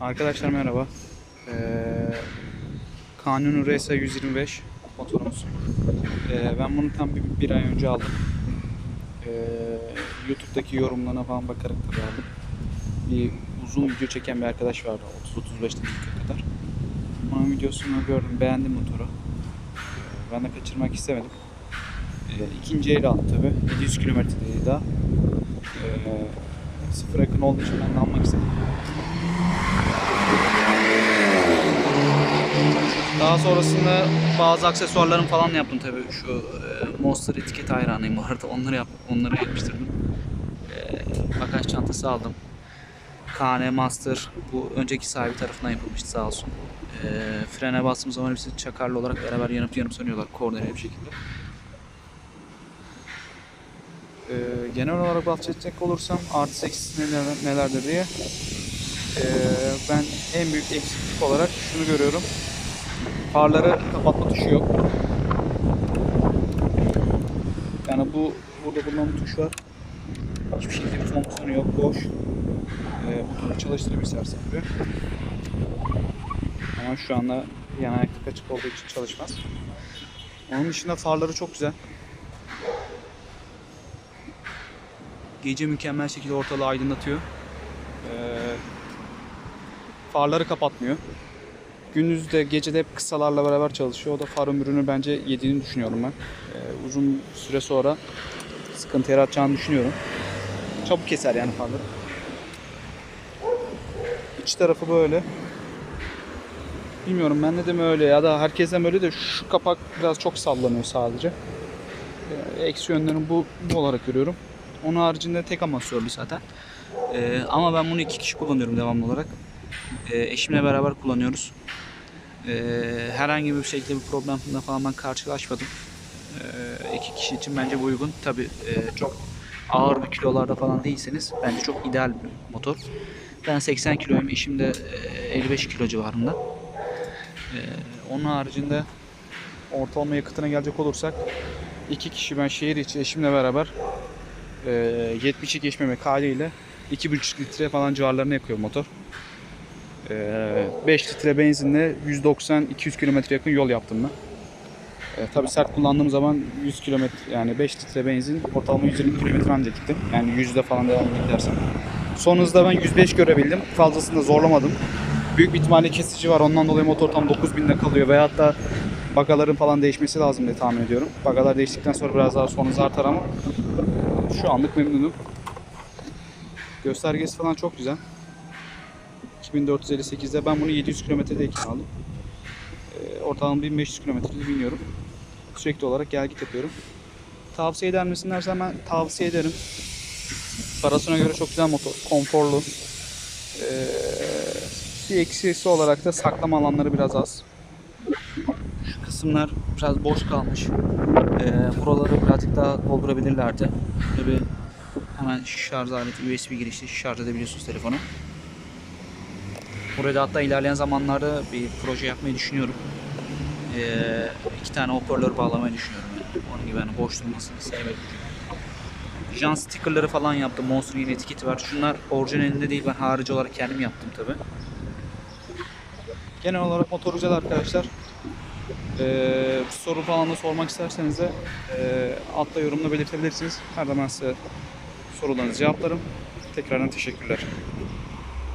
Arkadaşlar merhaba. Ee, Canyon RS 125 motorumuz. Ee, ben bunu tam bir, bir ay önce aldım. Ee, YouTube'daki yorumlarına falan bakarak tabii aldım. Bir uzun video çeken bir arkadaş vardı 30-35 dakika kadar. Onun videosunu gördüm, beğendim motoru. Ee, ben de kaçırmak istemedim. Ee, ikinci el aldım tabii. 700 kilometredeydi daha. Ee, sıfır yakın olduğu için ben de almak istedim. Daha sonrasında bazı aksesuarlarım falan yaptım tabii. Şu e, Monster etiket hayranıyım bu arada. Onları yap, onları yapıştırdım. E, bagaj çantası aldım. KN Master bu önceki sahibi tarafından yapılmıştı sağ olsun. E, frene bastığım zaman hepsi çakarlı olarak beraber yanıp yanıp sönüyorlar koordineli bir şekilde. E, genel olarak bahsedecek olursam artı eksisi neler, nelerdir diye. E, ben en büyük eksiklik olarak şunu görüyorum. Farları kapatma tuşu yok. Yani bu burada bulunan bir tuş var. Hiçbir şekilde bir fonksiyonu yok, boş. Ee, motoru çalıştırıp istersen. Ama şu anda yan ayaklık açık olduğu için çalışmaz. Onun dışında farları çok güzel. Gece mükemmel şekilde ortalığı aydınlatıyor. Ee, farları kapatmıyor. Gündüz de gece de hep kısalarla beraber çalışıyor. O da far ömrünü bence yediğini düşünüyorum ben. Ee, uzun süre sonra sıkıntı yaratacağını düşünüyorum. Çabuk keser yani farları. İç tarafı böyle. Bilmiyorum ben de mi öyle ya da herkesten böyle de şu kapak biraz çok sallanıyor sadece. Ee, eksi yönlerini bu, bu olarak görüyorum. Onun haricinde tek amasörlü zaten. Ee, ama ben bunu iki kişi kullanıyorum devamlı olarak. Ee, eşimle beraber kullanıyoruz. Ee, herhangi bir şekilde bir problemle falan ben karşılaşmadım. İki kişi için bence uygun. Tabi çok ağır bir kilolarda falan değilseniz bence çok ideal bir motor. Ben 80 kiloyum, eşim de e, 55 kilo civarında. Onun haricinde ortalama yakıtına gelecek olursak iki kişi ben şehir içi eşimle beraber e, 70'i geçmemek haliyle 2,5 litre falan civarlarına yakıyor motor. Ee, 5 litre benzinle 190-200 kilometre yakın yol yaptım ben. Ee, tabii sert kullandığım zaman 100 kilometre yani 5 litre benzin ortalama 120 kilometre ancak gittim. Yani 100'de falan devam edersem. Son hızda ben 105 görebildim. Fazlasını da zorlamadım. Büyük bir ihtimalle kesici var. Ondan dolayı motor tam 9000'de kalıyor. Veyahut da bagaların falan değişmesi lazım diye tahmin ediyorum. Bagalar değiştikten sonra biraz daha son hız artar ama e, şu anlık memnunum. Göstergesi falan çok güzel. 2458'de ben bunu 700 kilometredeyken aldım. Ee, ortalama 1500 kilometrede biniyorum. Sürekli olarak gel git yapıyorum. Tavsiye eder misin dersen ben tavsiye ederim. Parasına göre çok güzel motor. Konforlu. Ee, bir eksisi olarak da saklama alanları biraz az. Şu kısımlar biraz boş kalmış. Ee, buraları birazcık daha doldurabilirlerdi. Tabi hemen şarj aleti USB girişli şarj edebiliyorsunuz telefonu. Burada hatta ilerleyen zamanlarda bir proje yapmayı düşünüyorum. Ee, iki tane hoparlör bağlamayı düşünüyorum. Onun gibi hani boş durmasını sevmedim. Jan stickerları falan yaptım. Monster'ın yeni etiketi var. Şunlar orijinalinde değil. Ben harici olarak kendim yaptım tabi. Genel olarak motor güzel arkadaşlar. Ee, soru falan da sormak isterseniz de e, altta yorumla belirtebilirsiniz. Her zaman size sorularınızı cevaplarım. Tekrardan teşekkürler.